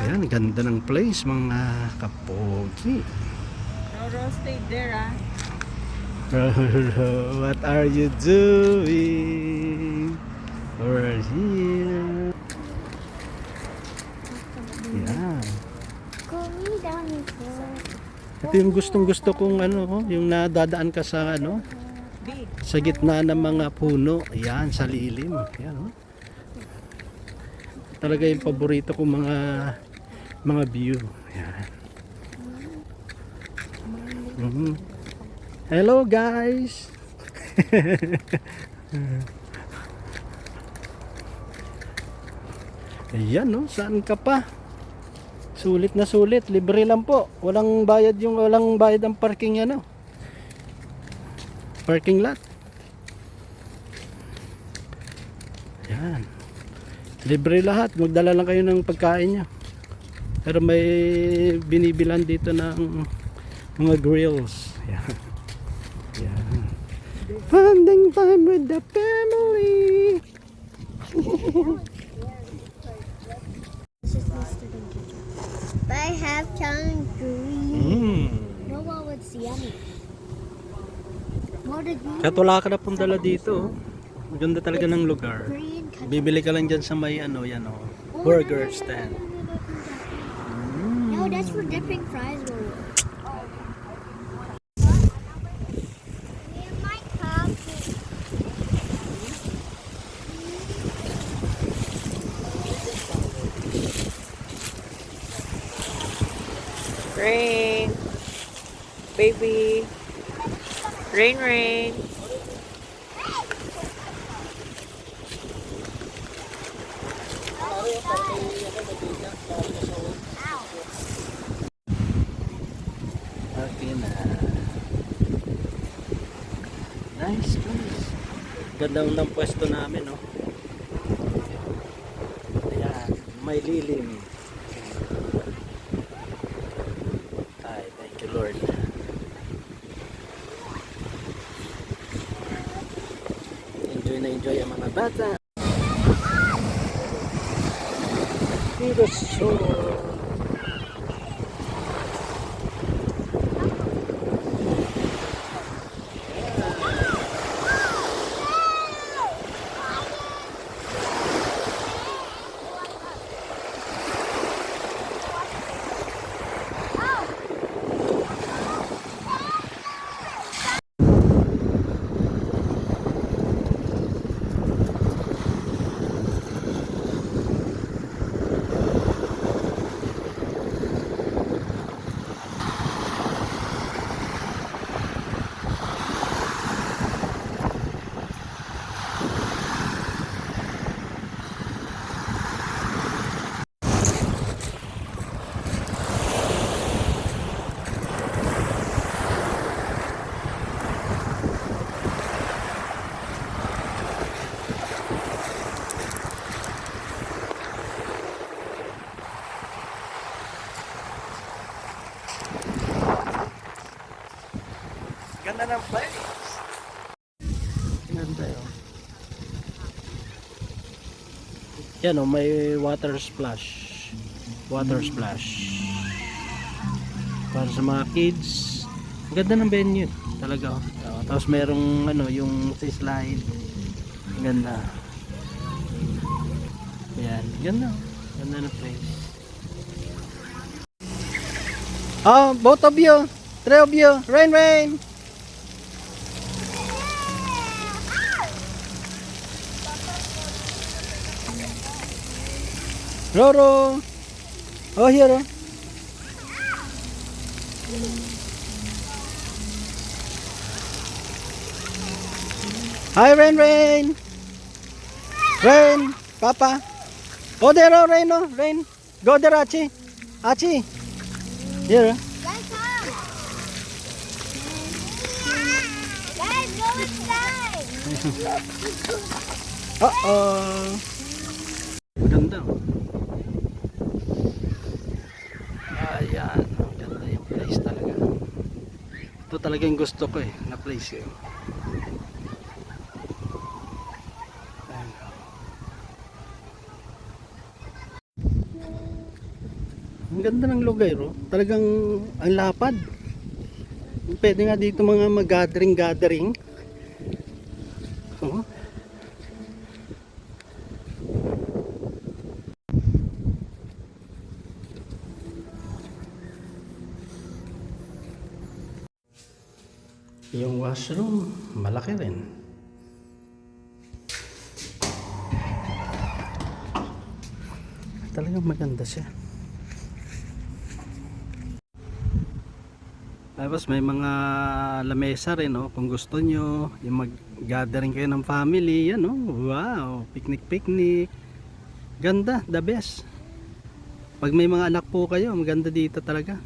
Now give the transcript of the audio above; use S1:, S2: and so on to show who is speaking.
S1: Ayan, ganda ng place mga kapogi.
S2: Roro stayed there, ah.
S1: What are you doing? We're here. Yan.
S3: Going down here.
S1: Ito yung gustong gusto kong ano, oh, yung nadadaan ka sa ano, sa gitna ng mga puno. Yan, sa lilim. Yan, oh. Talaga yung paborito kong mga mga view. Yan. Mhm. Hello guys. Ayan no, saan ka pa? Sulit na sulit, libre lang po. Walang bayad yung walang bayad ang parking ano. Parking lot. Yan. Libre lahat. Magdala lang kayo ng pagkain nyo. Pero may binibilan dito ng mga grills. Yan. Yan. Bonding time with the family.
S3: I have some green.
S1: Mm.
S3: No one would see any.
S1: Kahit wala ka na pong dala dito. oh. Maganda talaga ng lugar.
S3: Green.
S1: Bibili ka lang dyan sa may ano, yan o. Burger stand.
S3: No, that's for dipping fries.
S2: Rain. Baby. Rain, rain.
S1: Okay na. Nice place. Ganda ng pwesto namin, no? Ayan, may lilim. Ay, thank you Lord. Enjoy na enjoy ang mga bata. To the shore. Ganda ng place. Ganda yun. Yan o, may water splash. Water splash. Para sa mga kids. Ang Ganda ng venue. Talaga. oh. Oo, tapos merong ano, yung slide. Ang Ganda. Yan. Ganda. oh. Ganda ng place. Oh, both of you. Three of you. Rain, rain. Roro. Oh, here. oh. Hi, Rain, Rain. Rain, Papa. Oh, there, oh, Rain, oh, Rain. Go there, Achi. Achi. Here. oh.
S3: Go.
S1: Uh-oh. Maganda. oh. Ayan. Maganda yung place talaga. Ito talaga yung gusto ko eh. Na place eh. Ang ganda ng lugar, oh. Talagang ang lapad. Pwede nga dito mga mag-gathering-gathering. Oh. Yung washroom, malaki rin. Talagang maganda siya. Tapos may mga lamesa rin, oh, kung gusto nyo, yung mag-gathering kayo ng family, yan, oh, wow, picnic-picnic. Ganda, the best. Pag may mga anak po kayo, maganda dito talaga.